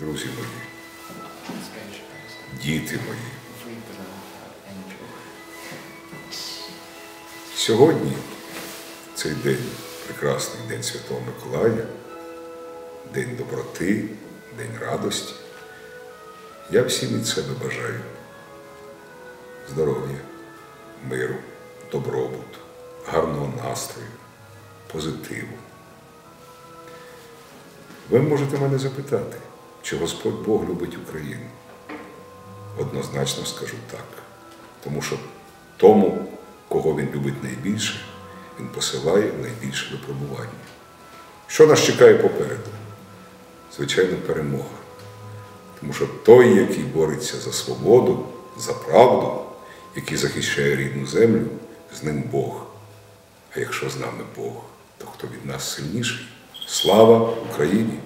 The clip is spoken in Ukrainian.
друзі мої, діти мої. Сьогодні цей день, прекрасний день Святого Миколая, день доброти, день радості. Я всім від себе бажаю здоров'я, миру, добробуту, гарного настрою, позитиву. Ви можете мене запитати, чи Господь Бог любить Україну? Однозначно скажу так. Тому що тому, кого він любить найбільше, він посилає найбільше випробування. Що нас чекає попереду? Звичайно, перемога. Тому що той, який бореться за свободу, за правду, який захищає рідну землю, з ним Бог. А якщо з нами Бог, то хто від нас сильніший? Слава Україні!